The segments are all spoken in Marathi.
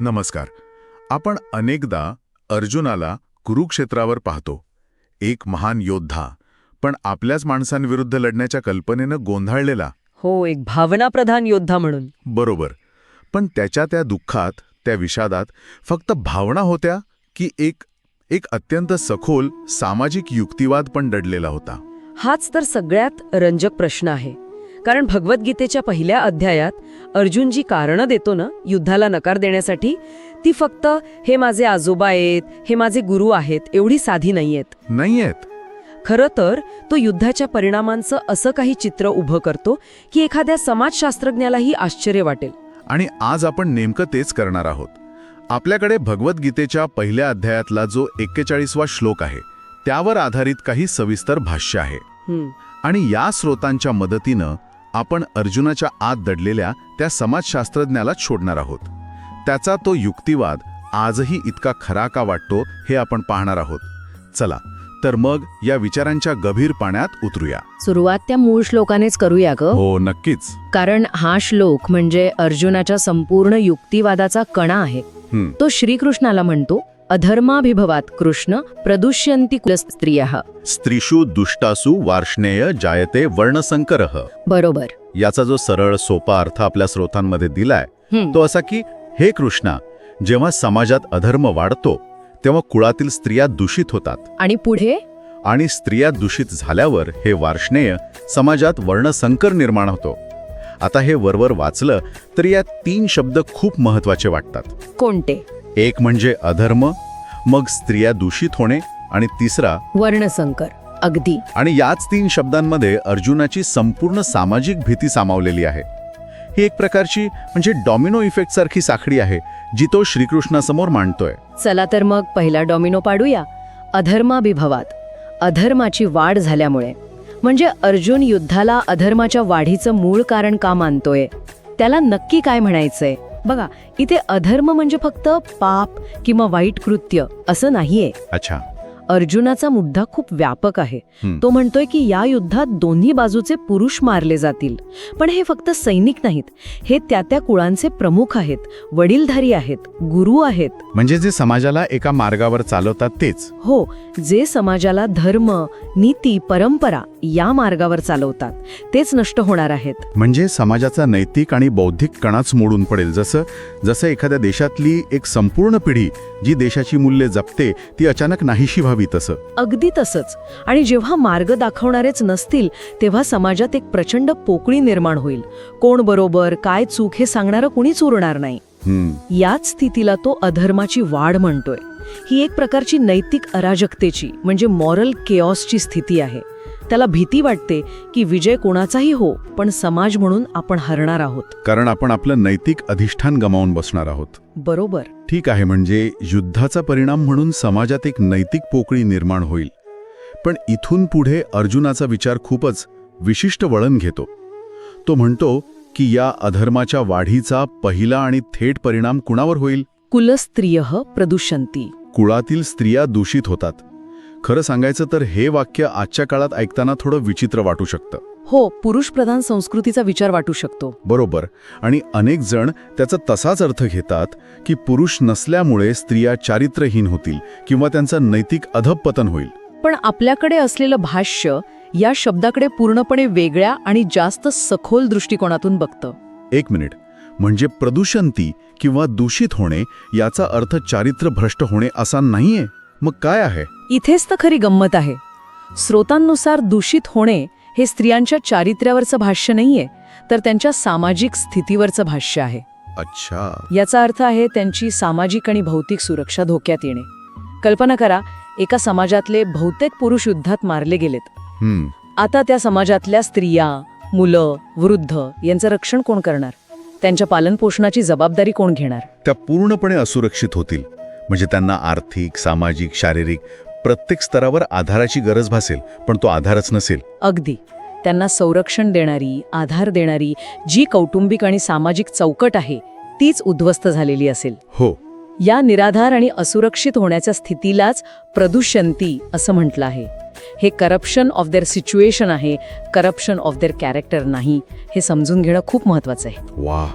नमस्कार. आपण अनेकदा अर्जुनाला कुरुक्षेत्रावर पाहतो. एक महान योद्धा पण आपल्याच माणसांविरुद्ध लढण्याच्या कल्पनेनं गोंधळलेला. हो एक भावनाप्रधान योद्धा म्हणून. बरोबर. पण त्याच्या त्या दुःखात त्या विषादात फक्त भावना होत्या की एक एक अत्यंत सखोल सामाजिक युक्तिवाद पण दडलेला होता. हाच तर सगळ्यात रंजक प्रश्न आहे. कारण भगवद्गीतेच्या पहिल्या अध्यायात अर्जुन जी कारणं देतो ना युद्धाला नकार देण्यासाठी ती फक्त हे माझे आजोबा आहेत हे माझे गुरु आहेत एवढी साधी नाहीयेत. नाहीयेत. खरं तर तो युद्धाच्या परिणामांचं असं काही चित्र उभं करतो की एखाद्या समाजशास्त्रज्ञालाही आश्चर्य वाटेल. आणि आज आपण नेमकं तेच करणार आहोत. आपल्याकडे भगवद्गीतेच्या पहिल्या अध्यायातला जो एक्केचाळीसवा श्लोक आहे त्यावर आधारित काही सविस्तर भाष्य आहे. आणि या स्रोतांच्या मदतीनं आपण अर्जुनाच्या आत दडलेल्या त्या समाजशास्त्रज्ञाला शोधणार आहोत. त्याचा तो युक्तिवाद आजही इतका खरा का वाटतो हे आपण पाहणार आहोत. चला तर मग या विचारांच्या गभीर पाण्यात उतरूया. सुरुवात त्या मूळ श्लोकानेच करूया ग. हो नक्कीच. कारण हा श्लोक म्हणजे अर्जुनाच्या संपूर्ण युक्तिवादाचा कणा आहे. तो श्रीकृष्णाला म्हणतो अधर्माभिभवात कृष्ण प्रदुष्यंती स्त्रिया। स्त्रीषु दुष्टासु वार्ष्णेय जायते वर्णसंकरः। बरोबर। याचा जो सरळ सोपा अर्थ आपल्या स्रोतांमध्ये दिलाय तो असा की हे कृष्णा जेव्हा समाजात अधर्म वाढतो तेव्हा कुळातील स्त्रिया दूषित होतात. आणि पुढे? आणि स्त्रिया दूषित झाल्यावर हे वार्ष्णेय समाजात वर्णसंकर निर्माण होतो. आता हे वरवर वाचलं तर या तीन शब्द खूप महत्त्वाचे वाटतात. कोणते? एक म्हणजे अधर्म मग स्त्रिया दूषित होणे आणि तिसरा वर्णसंकर अगदी. आणि याच तीन शब्दांमध्ये अर्जुनाची संपूर्ण सामाजिक भीती सामावलेली आहे. ही एक प्रकारची म्हणजे डॉमिनो इफेक्ट सारखी साखळी आहे जी तो श्रीकृष्णासमोर मांडतोय. चला तर मग पहिला डॉमिनो पाडूया. अधर्माभिभवात. अधर्माची वाढ झाल्यामुळे. म्हणजे अर्जुन युद्धाला अधर्माच्या वाढीचं मूळ कारण का मानतोय? त्याला नक्की काय म्हणायचंय? बघा इथे अधर्म म्हणजे फक्त पाप किंवा वाईट कृत्य असं नाहीये. अच्छा. अर्जुनाचा मुद्दा खूप व्यापक आहे. तो म्हणतोय की या युद्धात दोन्ही बाजूचे पुरुष मारले जातील. पण हे फक्त सैनिक नाहीत. हे त्या त्या कुळांचे प्रमुख आहेत. वडीलधारी आहेत. गुरु आहेत. म्हणजे जे समाजाला एका मार्गावर चालवतात तेच. हो जे समाजाला धर्म नीती परंपरा या मार्गावर चालवतात तेच नष्ट होणार आहेत. म्हणजे समाजाचा नैतिक आणि बौद्धिक कणाच मोडून पडेल. जसं जसं एखाद्या देशातली एक संपूर्ण पिढी जी देशाची मूल्ये जपते ती अचानक नाहीशी व्हावी. तसं. अगदी तसंच. आणि जेव्हा मार्ग दाखवणारेच नसतील तेव्हा समाजात एक प्रचंड पोकळी निर्माण होईल. कोण बरोबर काय चूक हे सांगणारं कुणीच उरणार नाही. याच स्थितीला तो अधर्माची वाढ म्हणतोय. ही एक प्रकारची नैतिक अराजकतेची म्हणजे मॉरल केऑसची स्थिती आहे. त्याला भीती वाटते की विजय कोणाचाही हो पण समाज म्हणून आपण हरणार आहोत. कारण आपण आपलं नैतिक अधिष्ठान गमावून बसणार आहोत. बरोबर. ठीक आहे म्हणजे युद्धाचा परिणाम म्हणून समाजात एक नैतिक पोकळी निर्माण होईल. पण इथून पुढे अर्जुनाचा विचार खूपच विशिष्ट वळण घेतो. तो म्हणतो की या अधर्माच्या वाढीचा पहिला आणि थेट परिणाम कुणावर होईल? कुलस्त्रिय प्रदूषंती. कुळातील स्त्रिया दूषित होतात. खरं सांगायचं तर हे वाक्य आजच्या काळात ऐकताना थोडं विचित्र वाटू शकतं. हो पुरुषप्रधान संस्कृतीचा विचार वाटू शकतो. बरोबर. आणि अनेक जण त्याचा तसाच अर्थ घेतात की पुरुष नसल्यामुळे स्त्रिया चारित्र्यहीन होतील किंवा त्यांचं नैतिक अधपतन होईल. पण आपल्याकडे असलेलं भाष्य या शब्दाकडे पूर्णपणे वेगळ्या आणि जास्त सखोल दृष्टिकोनातून बघतं. एक मिनिट. म्हणजे प्रदूषणती किंवा दूषित होणे याचा अर्थ चारित्र्य भ्रष्ट होणे असा नाहीये? मग काय आहे? इथेच तर खरी गंमत आहे. स्रोतांनुसार दूषित होणे हे स्त्रियांच्या चारित्र्यावरचं भाष्य नाहीये तर त्यांच्या सामाजिक स्थितीवरचं भाष्य आहे. अच्छा. याचा अर्थ आहे त्यांची सामाजिक आणि भौतिक सुरक्षा धोक्यात येणे. कल्पना करा एका समाजातले बहुतेक पुरुष युद्धात मारले गेलेत. हम्म. आता त्या समाजातल्या स्त्रिया मुलं वृद्ध यांचं रक्षण कोण करणार? त्यांच्या पालनपोषणाची जबाबदारी कोण घेणार? त्या पूर्णपणे असुरक्षित होतील. म्हणजे त्यांना आर्थिक सामाजिक शारीरिक प्रत्येक स्तरावर आधाराची गरज भासेल पण तो आधारच नसेल. अगदी. त्यांना संरक्षण देणारी आधार देणारी जी कौटुंबिक आणि सामाजिक चौकट आहे तीच उद्ध्वस्त झालेली असेल. हो. या निराधार आणि असुरक्षित होण्याच्या स्थितीलाच प्रदूषंती असं म्हटलं आहे. हे करप्शन ऑफ देअर सिच्युएशन आहे करप्शन ऑफ देअर कॅरेक्टर नाही हे समजून घेणं खूप महत्वाचं आहे. वा.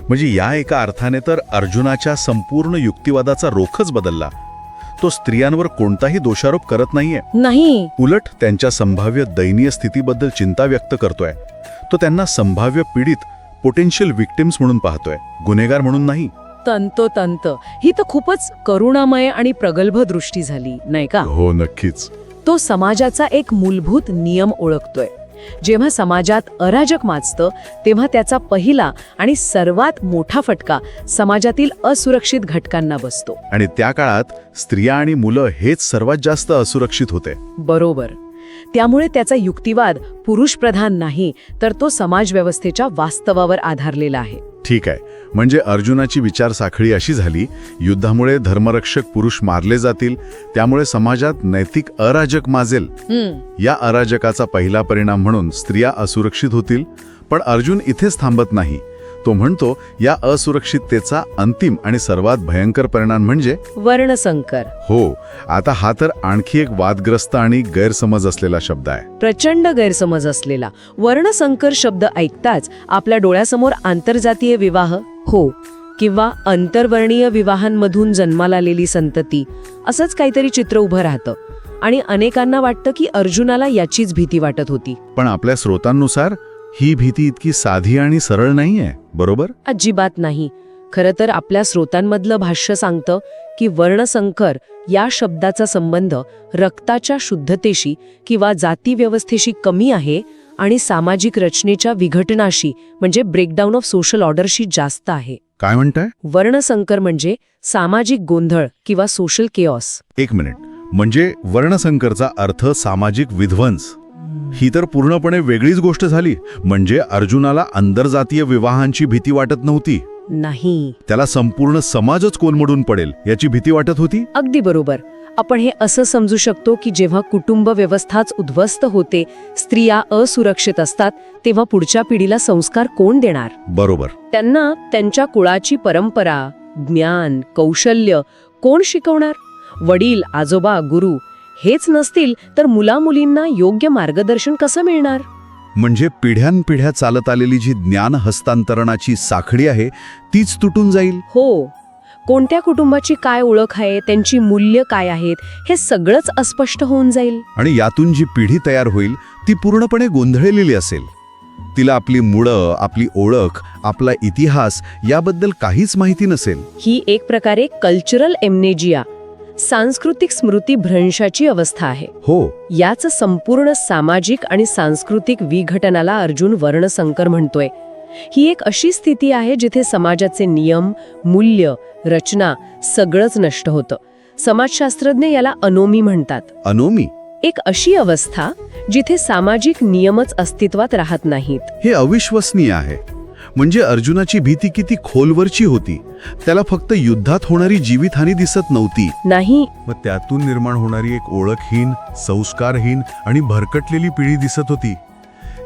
म्हणजे या एका अर्थाने तर अर्जुनाच्या संपूर्ण युक्तिवादाचा रोखच बदलला. तो स्त्रियांवर कोणताही दोषारोप करत नाहीये. नाही. उलट त्यांच्या संभाव्य दयनीय स्थितीबद्दल चिंता व्यक्त करतोय. तो त्यांना संभाव्य पीडित पोटेन्शियल विक्टिम्स म्हणून पाहतोय. गुन्हेगार म्हणून नाही. तंतोतंत. ही तर खूपच करुणामय आणि प्रगल्भ दृष्टी झाली नाही का? हो नक्कीच. तो समाजाचा एक मूलभूत नियम ओळखतोय. जेव्हा समाजात अराजक माजतं तेव्हा त्याचा पहिला आणि सर्वात मोठा फटका समाजातील असुरक्षित घटकांना बसतो. आणि त्या काळात स्त्रिया आणि मुलं हेच सर्वात जास्त असुरक्षित होते. बरोबर. त्यामुळे त्याचा युक्तिवाद पुरुषप्रधान नाही तर तो समाजव्यवस्थेच्या वास्तवावर आधारलेला आहे. ठीक आहे. म्हणजे अर्जुनाची विचारसाखळी अशी झाली युद्धामुळे धर्मरक्षक पुरुष मारले जातील त्यामुळे समाजात नैतिक अराजक माजेल. या अराजकाचा पहिला परिणाम म्हणून स्त्रिया असुरक्षित होतील पण अर्जुन इथेच थांबत नाही. तो म्हणतो या असुरक्षिततेचा अंतिम आणि सर्वात भयंकर परिणाम म्हणजे? वर्णसंकर. हो आता हा तर आणखी एक वादग्रस्त आणि गैरसमज असलेला शब्द आहे. प्रचंड गैरसमज असलेला. वर्णसंकर शब्द ऐकताच आपल्या डोळ्यासमोर आंतरजातीय विवाह हो किंवा आंतरवर्णीय विवाहांमधून जन्माला आलेली संतती असंच काहीतरी चित्र उभं राहतं. आणि अनेकांना वाटतं की अर्जुनाला याचीच भीती वाटत होती. पण आपल्या स्रोतांनुसार ही भीती इतकी साधी आणि सरळ नाहीये बरोबर? अजिबात नाही. खरं तर आपल्या स्रोतांमधलं भाष्य सांगतं की वर्णसंकर या शब्दाचा संबंध रक्ताच्या शुद्धतेशी किंवा जातीव्यवस्थेशी कमी आहे आणि सामाजिक रचनेच्या विघटनाशी म्हणजे ब्रेकडाऊन ऑफ सोशल ऑर्डरशी जास्त आहे. काय म्हणताय? वर्णसंकर म्हणजे सामाजिक गोंधळ किंवा सोशल केऑस एक मिनिट. म्हणजे वर्णसंकरचा अर्थ सामाजिक विध्वंस. ही तर पूर्णपणे वेगळीच गोष्ट झाली. म्हणजे अर्जुनाला आंतरजातीय विवाहांची भीती वाटत नव्हती. नाही. त्याला संपूर्ण समाजच कोलमडून पडेल याची भीती वाटत होती? अगदी बरोबर. आपण हे असं समजू शकतो की जेव्हा कुटुंब व्यवस्थाच उद्ध्वस्त होते स्त्रिया असुरक्षित असतात तेव्हा पुढच्या पिढीला संस्कार कोण देणार? बरोबर. त्यांना त्यांच्या कुळाची परंपरा ज्ञान कौशल्य कोण शिकवणार? वडील आजोबा गुरु हेच नसतील तर मुलामुलींना योग्य मार्गदर्शन कसं मिळणार? म्हणजे पिढ्यानपिढ्या चालत आलेली जी ज्ञान हस्तांतरणाची साखळी आहे तीच तुटून जाईल? हो. कोणत्या कुटुंबाची काय ओळख आहे त्यांची मूल्य काय आहेत हे सगळंच अस्पष्ट होऊन जाईल. आणि यातून जी पिढी तयार होईल ती पूर्णपणे गोंधळलेली असेल. तिला आपली मुळं आपली ओळख आपला इतिहास याबद्दल काहीच माहिती नसेल. ही एक प्रकारे कल्चरल एमनेजिया सांस्कृतिक स्मृती भ्रंशाची अवस्था आहे. हो. याच संपूर्ण सामाजिक आणि सांस्कृतिक विघटनाला अर्जुन वर्णसंकर म्हणतोय. ही एक अशी स्थिती आहे जिथे समाजाचे नियम मूल्य रचना सगळंच नष्ट होतं. समाजशास्त्रज्ञ याला अनोमी म्हणतात. अनोमी? एक अशी अवस्था जिथे सामाजिक नियमच अस्तित्वात राहत नाहीत. हे अविश्वसनीय आहे. म्हणजे अर्जुनाची भीती किती खोलवरची होती. त्याला फक्त युद्धात होणारी जीवितहानी दिसत नव्हती. नाही. मग त्यातून निर्माण होणारी एक ओळखहीन संस्कारहीन आणि भरकटलेली पिढी दिसत होती.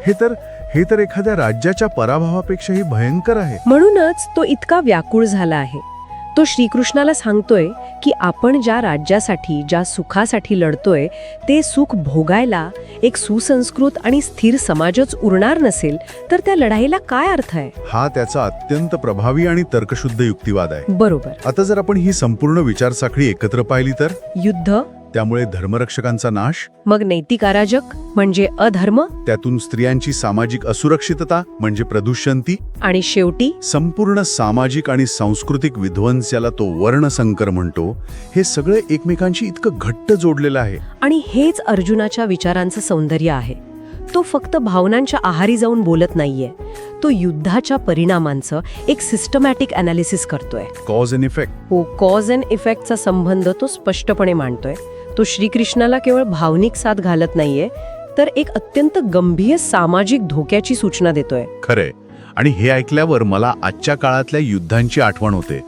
हे तर हे तर एखाद्या राज्याच्या पराभवापेक्षाही भयंकर आहे. म्हणूनच तो इतका व्याकुळ झाला आहे. तो श्रीकृष्णाला सांगतोय की आपण ज्या राज्यासाठी ज्या सुखासाठी लढतोय ते सुख भोगायला एक सुसंस्कृत आणि स्थिर समाजच उरणार नसेल तर त्या लढाईला काय अर्थ आहे? हा त्याचा अत्यंत प्रभावी आणि तर्कशुद्ध युक्तिवाद आहे. बरोबर. आता जर आपण ही संपूर्ण विचारसाखळी एकत्र पाहिली तर? युद्ध त्यामुळे धर्मरक्षकांचा नाश? मग नैतिक अराजक म्हणजे अधर्म? त्यातून स्त्रियांची सामाजिक असुरक्षितता म्हणजे प्रदूषणती? आणि शेवटी? संपूर्ण सामाजिक आणि सांस्कृतिक विध्वंस याला तो वर्णसंकर म्हणतो. हे सगळं एकमेकांशी इतकं घट्ट जोडलेलं आहे. आणि हेच अर्जुनाच्या विचारांचं सौंदर्य आहे. तो फक्त भावनांच्या आहारी जाऊन बोलत नाहीये. तो युद्धाच्या परिणामांचं एक सिस्टमॅटिक अनालिसिस करतोय. कॉज अँड इफेक्ट हो कॉज अँड इफेक्टचा संबंध तो स्पष्टपणे मांडतोय. तो श्रीकृष्णाला केवळ भावनिक साथ घालत नाहीये तर एक अत्यंत गंभीर सामाजिक धोक्याची सूचना देतोय. खरंय. आणि हे ऐकल्यावर मला आजच्या काळातल्या युद्धांची आठवण होते.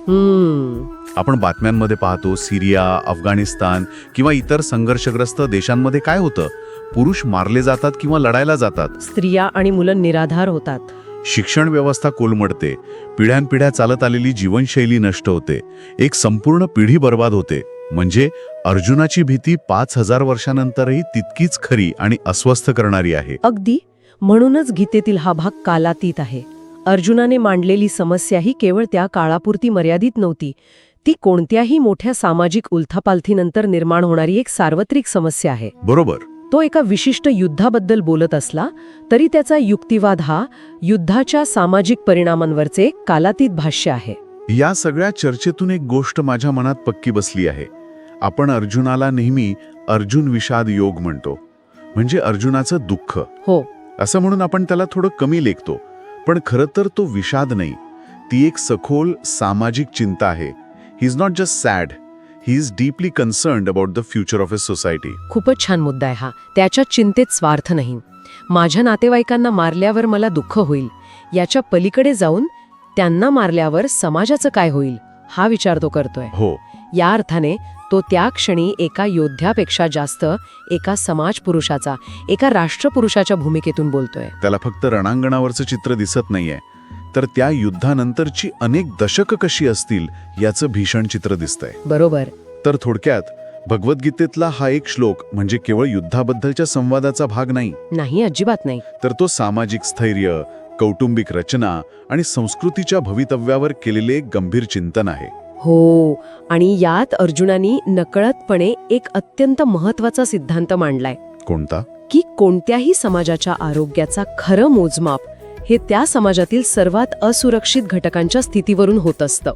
आपण बातम्यांमध्ये पाहतो सिरिया अफगाणिस्तान किंवा इतर संघर्षग्रस्त देशांमध्ये काय होतं? पुरुष मारले जातात किंवा लढायला जातात? स्त्रिया आणि मुलं निराधार होतात. शिक्षण व्यवस्था कोलमडते. पिढ्यानपिढ्या चालत आलेली जीवनशैली नष्ट होते. एक संपूर्ण पिढी बर्बाद होते. म्हणजे अर्जुनाची भीती पाच हजार वर्षानंतरही तितकीच खरी आणि अस्वस्थ करणारी आहे. अगदी म्हणूनच गीतेतील हा भाग कालातीत आहे. अर्जुनाने मांडलेली समस्या ही केवळ त्या काळापुरती मर्यादित नव्हती ती कोणत्याही मोठ्या सामाजिक उलथापालथीनंतर निर्माण होणारी एक सार्वत्रिक समस्या आहे. बरोबर. तो एका विशिष्ट युद्धाबद्दल बोलत असला तरी त्याचा युक्तिवाद हा युद्धाच्या सामाजिक परिणामांवरचे कालातीत भाष्य आहे. या सगळ्या चर्चेतून एक गोष्ट माझ्या मनात पक्की बसली आहे. आपण अर्जुनाला नेहमी अर्जुन विषाद योग म्हणतो. म्हणजे अर्जुनाचं दुःख. हो. असं म्हणून आपण त्याला थोडं कमी लेखतो. पण खरं तर तो विषाद नाही. ती एक सखोल सामाजिक चिंता आहे. He is not just sad he is deeply concerned about the future of a society खूपच छान मुद्दा आहे हा. त्याच्या चिंतेत स्वार्थ नाही. माझ्या नातेवाईकांना मारल्यावर मला दुःख होईल. याच्या पलीकडे जाऊन त्यांना मारल्यावर समाजाचं काय होईल हा विचार तो करतोय. हो. या अर्थाने तो त्या क्षणी एका योद्ध्यापेक्षा जास्त एका समाज पुरुषाचा एका राष्ट्रपुरुषाच्या भूमिकेतून बोलतोय. त्याला फक्त रणांगणावरचं चित्र दिसत नाहीये. तर त्या युद्धानंतरची अनेक दशकं कशी असतील याचं भीषण चित्र दिसतंय. बरोबर. तर थोडक्यात भगवद्गीतेतला हा एक श्लोक म्हणजे केवळ युद्धाबद्दलच्या संवादाचा भाग नाही. नाही अजिबात नाही. तर तो सामाजिक स्थैर्य कौटुंबिक रचना आणि संस्कृतीच्या भवितव्यावर केलेले गंभीर चिंतन आहे. हो आणि यात अर्जुनानी नकळतपणे एक अत्यंत महत्त्वाचा सिद्धांत मांडलाय. कोणता? की कोणत्याही समाजाच्या आरोग्याचा खरं मोजमाप हे त्या समाजातील सर्वात असुरक्षित घटकांच्या स्थितीवरून होत असतं.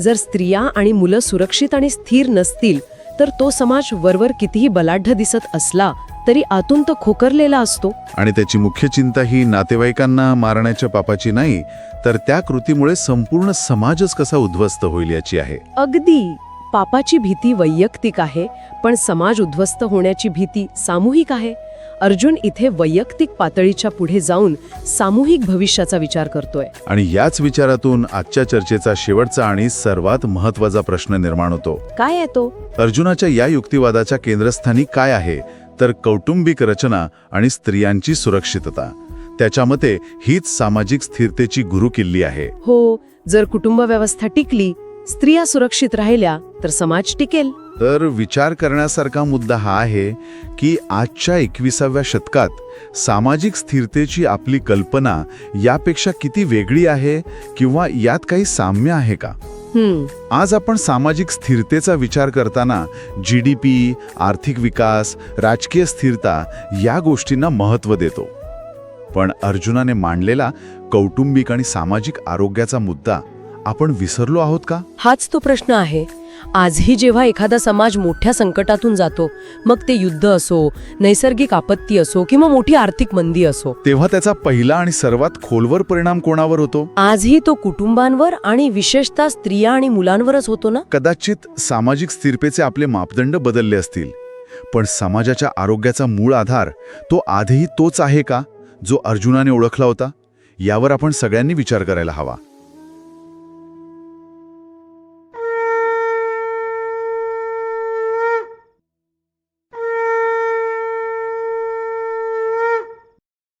जर स्त्रिया आणि मुलं सुरक्षित आणि स्थिर नसतील तर तो समाज वरवर कितीही बलाढ्य दिसत असला तरी आतून तो खोकरलेला असतो. आणि त्याची मुख्य चिंता ही नातेवाईकांना मारण्याच्या पापाची नाही तर त्या कृतीमुळे संपूर्ण समाजच कसा उद्ध्वस्त होईल याची आहे. अगदी पापाची भीती वैयक्तिक आहे पण समाज उद्ध्वस्त होण्याची भीती सामूहिक आहे. अर्जुन इथे वैयक्तिक पातळीच्या पुढे जाऊन सामूहिक भविष्याचा विचार करतोय. आणि याच विचारातून आजच्या चर्चेचा शेवटचा आणि सर्वात महत्त्वाचा प्रश्न निर्माण होतो. काय आहे तो? अर्जुनाच्या या युक्तिवादाच्या केंद्रस्थानी काय आहे? तर कौटुंबिक रचना आणि स्त्रियांची सुरक्षितता. त्याच्या मते हीच सामाजिक स्थिरतेची गुरुकिल्ली आहे. हो जर कुटुंब व्यवस्था टिकली स्त्रिया सुरक्षित राहिल्या तर समाज टिकेल. तर विचार करण्यासारखा मुद्दा हा आहे की आजच्या एकविसाव्या शतकात सामाजिक स्थिरतेची आपली कल्पना यापेक्षा किती वेगळी आहे किंवा यात काही साम्य आहे का? आज आपण सामाजिक स्थिरतेचा विचार करताना जी डी पी आर्थिक विकास राजकीय स्थिरता या गोष्टींना महत्त्व देतो. पण अर्जुनाने मांडलेला कौटुंबिक आणि सामाजिक आरोग्याचा मुद्दा आपण विसरलो आहोत का? हाच तो प्रश्न आहे. आजही जेव्हा एखादा समाज मोठ्या संकटातून जातो मग ते युद्ध असो नैसर्गिक आपत्ती असो किंवा मोठी आर्थिक मंदी असो. तेव्हा त्याचा पहिला आणि सर्वात खोलवर परिणाम कोणावर होतो? आजही तो कुटुंबांवर आणि विशेषतः स्त्रिया आणि मुलांवरच होतो ना? कदाचित सामाजिक स्थिरतेचे आपले मापदंड बदलले असतील. पण समाजाच्या आरोग्याचा मूळ आधार तो आधीही तोच आहे का जो अर्जुनाने ओळखला होता? यावर आपण सगळ्यांनी विचार करायला हवा.